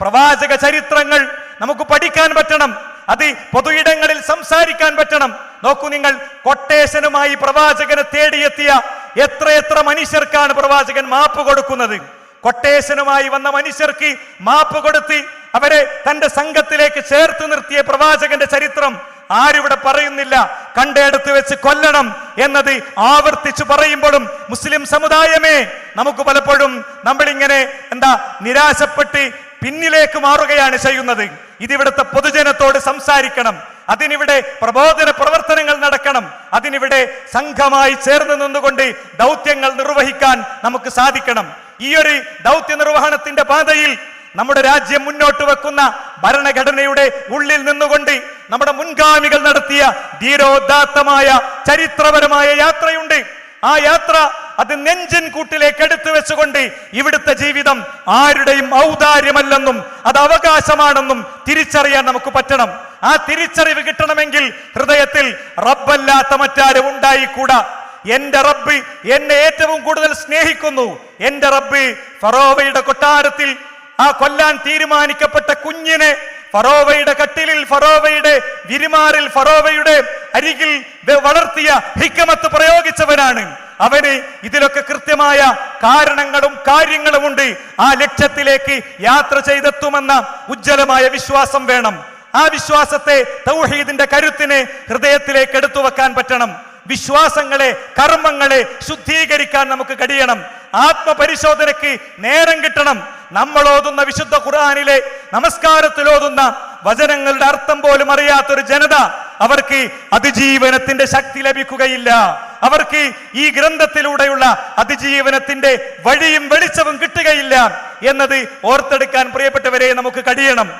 പ്രവാചക ചരിത്രങ്ങൾ നമുക്ക് പഠിക്കാൻ പറ്റണം. അത് പൊതുയിടങ്ങളിൽ സംസാരിക്കാൻ പറ്റണം. നോക്കൂ നിങ്ങൾ കൊട്ടേഷനുമായി പ്രവാചകനെ തേടിയെത്തിയ എത്രയെത്ര മനുഷ്യർക്കാണ് പ്രവാചകൻ മാപ്പ് കൊടുക്കുന്നത്. കൊട്ടേഷനുമായി വന്ന മനുഷ്യർക്ക് മാപ്പ് കൊടുത്ത് അവരെ തന്റെ സംഘത്തിലേക്ക് ചേർത്ത് നിർത്തിയ പ്രവാചകന്റെ ചരിത്രം ആരിവിടെ പറയുന്നില്ല. കണ്ടെടുത്ത് വെച്ച് കൊല്ലണം എന്നത് ആവർത്തിച്ചു പറയുമ്പോഴും മുസ്ലിം സമുദായമേ നമുക്ക് പലപ്പോഴും നമ്മളിങ്ങനെ എന്താ നിരാശപ്പെട്ട് പിന്നിലേക്ക് മാറുകയാണ് ചെയ്യുന്നത്. ഇതിവിടുത്തെ പൊതുജനത്തോട് സംസാരിക്കണം. അതിനിവിടെ പ്രബോധന പ്രവർത്തനങ്ങൾ നടക്കണം. അതിനിവിടെ സംഘമായി ചേർന്ന് നിന്നുകൊണ്ട് ദൗത്യങ്ങൾ നിർവഹിക്കാൻ നമുക്ക് സാധിക്കണം. ഈ ഒരു ദൗത്യ നിർവഹണത്തിന്റെ പാതയിൽ നമ്മുടെ രാജ്യം മുന്നോട്ട് വെക്കുന്ന ഭരണഘടനയുടെ ഉള്ളിൽ നിന്നുകൊണ്ട് നമ്മുടെ മുൻഗാമികൾ നടത്തിയ ധീരോദാത്തമായ ചരിത്രപരമായ യാത്രയുണ്ട്. ആ യാത്ര അത് നെഞ്ചിൻ കൂട്ടിലേക്ക് എടുത്തു വെച്ചുകൊണ്ട് ഇവിടുത്തെ ജീവിതം ആരുടെയും ഔദാര്യമല്ലെന്നും അത് അവകാശമാണെന്നും തിരിച്ചറിയാൻ നമുക്ക് പറ്റണം. ആ തിരിച്ചറിവ് കിട്ടണമെങ്കിൽ ഹൃദയത്തിൽ റബ്ബല്ലാത്ത മറ്റാരും ഉണ്ടായിക്കൂടാ. എന്റെ റബ്ബ് എന്നെ ഏറ്റവും കൂടുതൽ സ്നേഹിക്കുന്നു. എന്റെ റബ്ബ് ഫറോവയുടെ കൊട്ടാരത്തിൽ ആ കൊല്ലാൻ തീരുമാനിക്കപ്പെട്ട കുഞ്ഞിനെ ഫറോവയുടെ കട്ടിലിൽ ഫറോവയുടെ വിരിമാറിൽ ഫറോവയുടെ അരികിൽ വളർത്തിയ ഹിക്കമത്ത് പ്രയോഗിച്ചവനാണ്. അവന് ഇതിലൊക്കെ കൃത്യമായ കാരണങ്ങളും കാര്യങ്ങളും ഉണ്ട്. ആ ലക്ഷ്യത്തിലേക്ക് യാത്ര ചെയ്തെത്തുമെന്ന ഉജ്ജ്വലമായ വിശ്വാസം വേണം. ആ വിശ്വാസത്തെ തൗഹീദിന്റെ കരുത്തിനെ ഹൃദയത്തിലേക്ക് എടുത്തു വെക്കാൻ പറ്റണം. വിശ്വാസങ്ങളെ കർമ്മങ്ങളെ ശുദ്ധീകരിക്കാൻ നമുക്ക് കഴിയണം. ആത്മപരിശോധനയ്ക്ക് നേരം കിട്ടണം. നമ്മൾ ഓതുന്ന വിശുദ്ധ ഖുർആാനിലെ നമസ്കാരത്തിൽ ഓതുന്ന വചനങ്ങളുടെ അർത്ഥം പോലും അറിയാത്തൊരു ജനത അവർക്ക് അതിജീവനത്തിന്റെ ശക്തി ലഭിക്കുകയില്ല. അവർക്ക് ഈ ഗ്രന്ഥത്തിലൂടെയുള്ള അതിജീവനത്തിന്റെ വഴിയും വെളിച്ചവും കിട്ടുകയില്ല എന്നത് ഓർത്തെടുക്കാൻ പ്രിയപ്പെട്ടവരെ നമുക്ക് കഴിയണം.